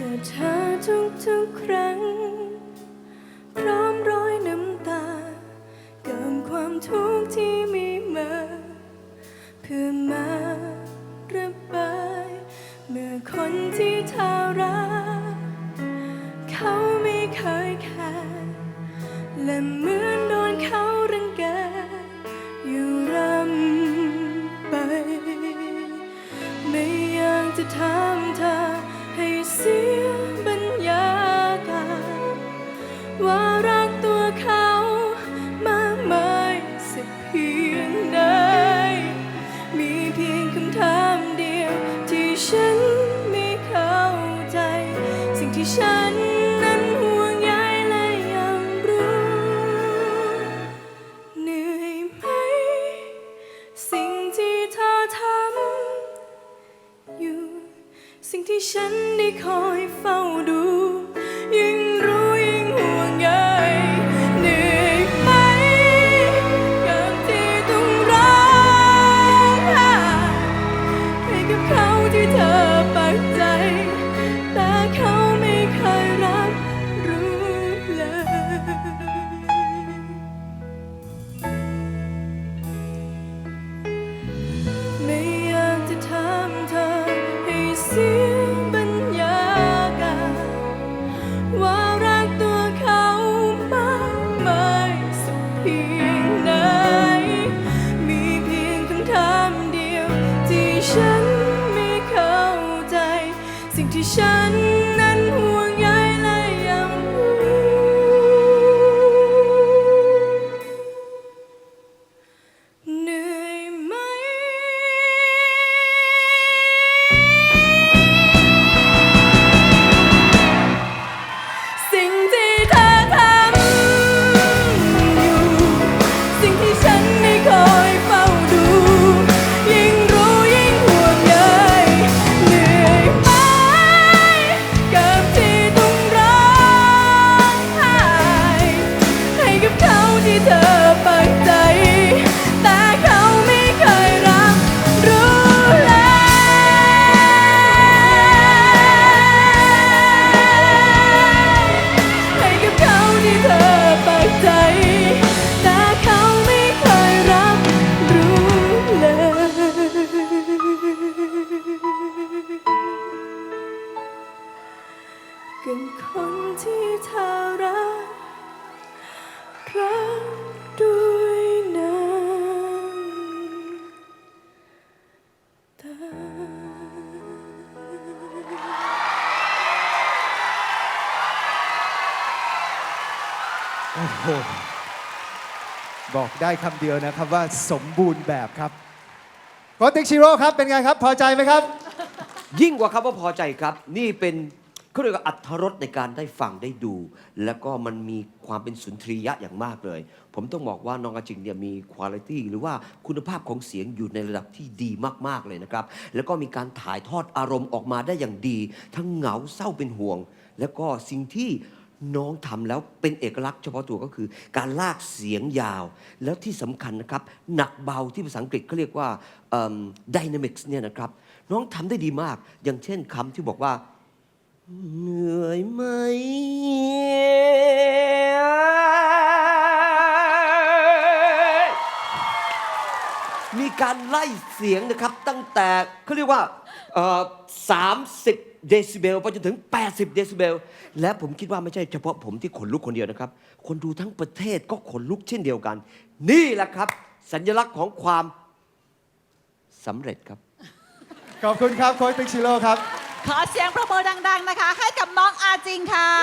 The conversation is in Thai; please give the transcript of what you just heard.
จอเธอทุกทุกๆครั้ง พร้อมร้อยน้ำตา เกินความทุกข์ที่มีมา เพื่อมาระบาย เมื่อคนที่เธอรัก เขาไม่เคยแคร์และ ว่ารักตัวเขามากมายสักเพียงใดมีเพียงคำถามเดียวที่ฉันไม่เข้าใจ สิ่งที่ฉันนั้นห่วงใยและยังรู้เหนื่อยไหม สิ่งที่เธอทำอยู่ สิ่งที่ฉันได้คอยเฝ้าดูยิ่ง เพียงไหน มีเพียงคำถามเดียว ที่ฉันไม่เข้าใจ สิ่งที่ฉันนั้นห่วงใยและยังรู้เหนื่อ คนที่เธอรักรักด้วยน้ำตาโอ้โหบอกได้คำเดียวนะครับว่าสมบูรณ์แบบครับโค้ชติ๊กชิโร่ครับเป็นไงครับ พอใจไหมครับ ยิ่งกว่าคำว่าพอใจครับ นี่เป็น เขาเรียกว่าอัธรสในการได้ฟังได้ดู แล้วก็มันมีความเป็นสุนทรียะอย่างมากเลย ผมต้องบอกว่าน้องอาจิงเนี่ยมีคุณภาพหรือว่าคุณภาพของเสียงอยู่ในระดับที่ดีมากๆเลยนะครับ แล้วก็มีการถ่ายทอดอารมณ์ออกมาได้อย่างดี ทั้งเหงาเศร้าเป็นห่วง แล้วก็สิ่งที่น้องทำแล้วเป็นเอกลักษณ์เฉพาะตัวก็คือ การลากเสียงยาว แล้วที่สำคัญนะครับ หนักเบาที่ภาษาอังกฤษเขาเรียกว่าเอิ่ม dynamics เนี่ยนะครับ น้องทำได้ดีมาก อย่างเช่นคำที่บอกว่า เหนื่อยไหม มีการไล่เสียงนะครับตั้งแต่เขาเรียกว่าเอ่อ30 เดซิเบลไปจนถึง 80 เดซิเบล และผมคิดว่าไม่ใช่เฉพาะผมที่ขนลุกคนเดียวนะครับ คนดูทั้งประเทศก็ขนลุกเช่นเดียวกัน นี่แหละครับ สัญลักษณ์ของความสำเร็จครับ ขอบคุณครับ โค้ชติ๊กชิโร่ครับ ขอเสียงประมือดัง ๆ นะคะ ให้กับน้องอาจิงค่ะ